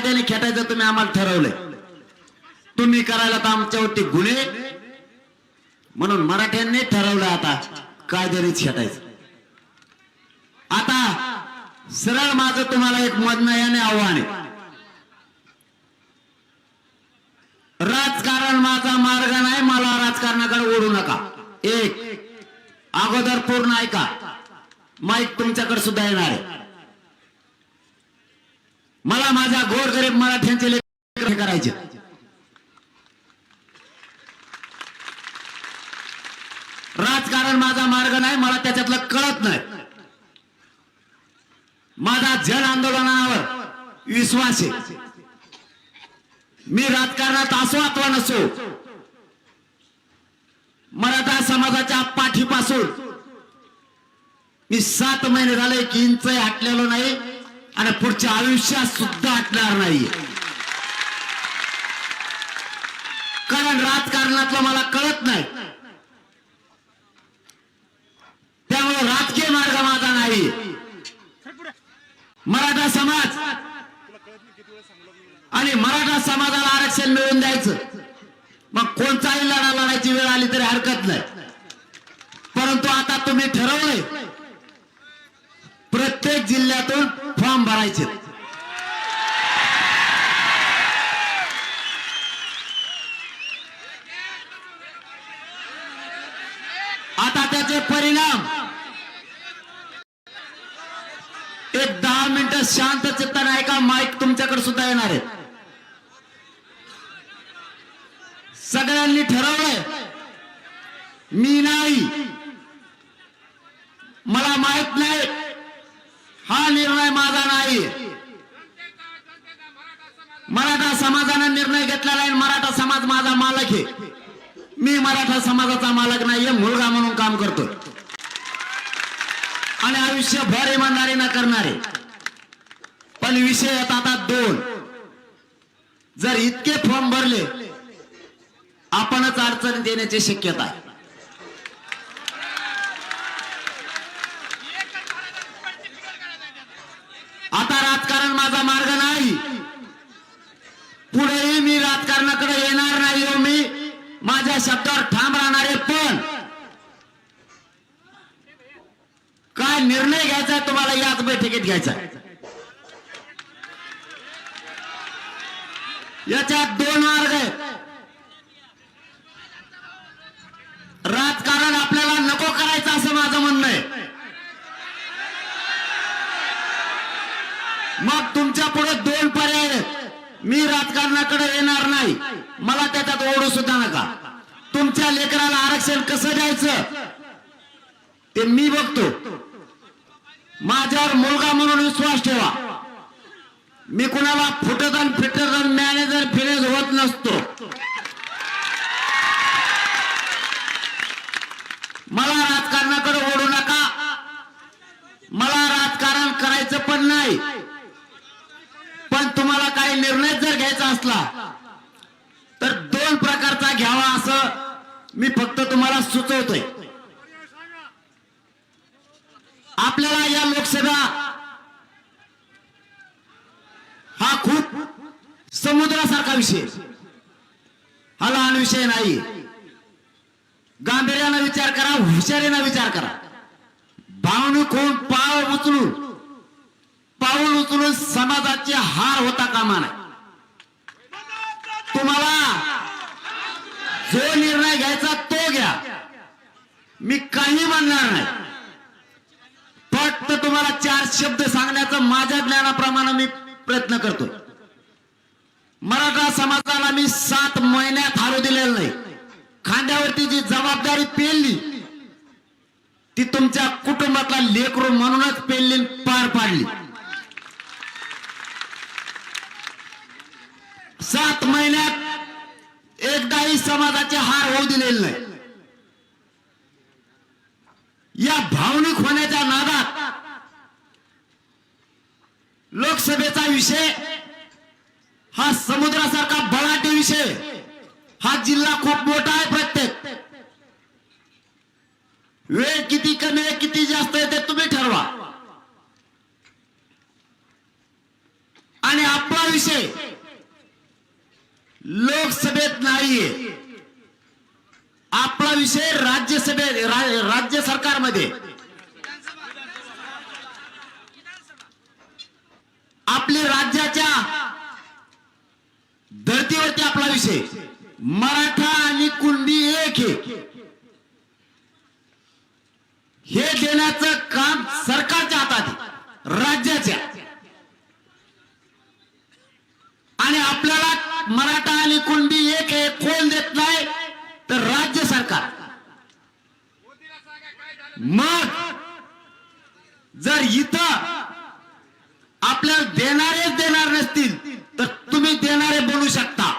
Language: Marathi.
कायद्याने खेटायचं तुम्ही आम्हाला ठरवलंय. तुम्ही करायला तर आमच्यावरती गुन्हे. म्हणून मराठ्यांनी ठरवलं आता कायद्याने खेटायचं. आता सरळ माझं तुम्हाला एक मधनं आव्हान आहे. राजकारण माझा मार्ग नाही मला राजकारणाकडे ओढू नका. एक अगोदर पूर्ण ऐका. माईक तुमच्याकडे सुद्धा येणार आहे. मला माझ्या गोरगरीब मराठ्यांचे लेख करायचे. राजकारण माझा मार्ग नाही मला त्याच्यातलं कळत नाही. माझा जन आंदोलनावर विश्वास आहे. मी राजकारणात असो अथवा नसो. मराठा समाजाच्या पाठीपासून मी सात महिने झाले की इंच हटलेलो नाही. आणि पुढच्या आयुष्यात सुद्धा हटणार नाही कारण राजकारणातलं मला कळत नाही. त्यामुळे राजकीय मार्ग माझा नाही. मराठा समाज. आणि मराठा समाजाला आरक्षण मिळवून द्यायचं. मग कोणताही लढा लढायची वेळ आली तरी हरकत नाही. परंतु आता तुम्ही ठरवलंय प्रत्येक जिल्ह्यातून फॉर्म भरायचे. आता त्याचे परिणाम. एक दहा मिनिटं शांत चित्ताने ऐका माईक तुमच्याकडे सुद्धा येणार आहे. सगळ्यांनी ठरवलंय. मी नाही. मला माहीत नाही हा निर्णय माझा नाही मराठा समाजाने निर्णय घेतलेला आहे. मराठा समाज माझा मालक आहे. मी मराठा समाजाचा मालक नाहीये मुलगा म्हणून काम करतो आणि आयुष्यभर इमानदारीनं करणारे. पण विषय येतात आता दोन. जर इतके फॉर्म भरले आपणच अडचण देण्याची शक्यता आहे आता राजकारण माझा मार्ग नाही पुढेही मी कोणाकडे येणार नाही हो मी माझ्या शब्दावर ठाम राहणार आहे पण. काय निर्णय घ्यायचा तुम्हाला? याच बैठकीत घ्यायचा याच्यात दोन मार्ग आहेत. राजकारण आपल्याला नको करायचं असं माझं म्हणणं आहे. मग तुमच्यापुढे दोन पर्याय आहेत. मी राजकारणाकडे येणार नाही. मला त्याच्यात ओढू सुद्धा नका. तुमच्या लेकराला आरक्षण कसं द्यायचं? ते मी बघतो. माझ्यावर मुलगा म्हणून विश्वास ठेवा. मी कुणाला फुटत आणि फिटत आणि मॅनेजर फिरेज होत नसतो मला राजकारणाकडे ओढू नका मला राजकारण करायचं पण नाही पण काही निर्णय जर घ्यायचा असला तर दोन प्रकारचा घ्यावा असं मी फक्त तुम्हाला सुचवतोय. आपल्याला या लोकसभा हा खूप समुद्रासारखा विषय. हा लहान विषय नाही. गांभीर्यानं विचार करा हुशारीनं विचार करा. भावनिक होऊन पाव उचलून पाऊल उचलून समाजाचे हार होता कामा नाही तुम्हाला जो निर्णय घ्यायचा तो घ्या. मी काही म्हणणार नाही. फक्त तुम्हाला चार शब्द सांगण्याचा माझ्या ज्ञानाप्रमाणे मी प्रयत्न करतो. मराठा समाजाला मी सात महिन्यात हारू दिलेलं नाही. खांद्यावरती जी जबाबदारी पेलली ती तुमच्या कुटुंबातला लेकरू म्हणूनच पेलली पार पाडली सात महिन्यात एकदाही समाजाचे हार होऊ दिलेले नाही. या भावनिक होण्याच्या नादात लोकसभेचा विषय हा समुद्रासारखा बळाटे विषय. हा जिल्हा खूप मोठा आहे प्रत्येक. वेळ किती कमी आहे किती जास्त आहे ते तुम्ही ठरवा. आणि आपला विषय लोकसभेत नाहीये आपला विषय राज्यसभेत रा- राज्य सरकारमध्ये. आपली राज्याच्या धर्तीवरती आपला विषय. मराठा आणि कुणबी एक हे देण्याचं काम सरकारच्या हातात राज्याच्या. आणि आपल्याला मराठा आणि कुणबी एक आहे कोण देत नाही तर राज्य सरकार. मग जर इथं आपल्याला देणारेच देणार नसतील तर तुम्ही देणारे बोलू शकता.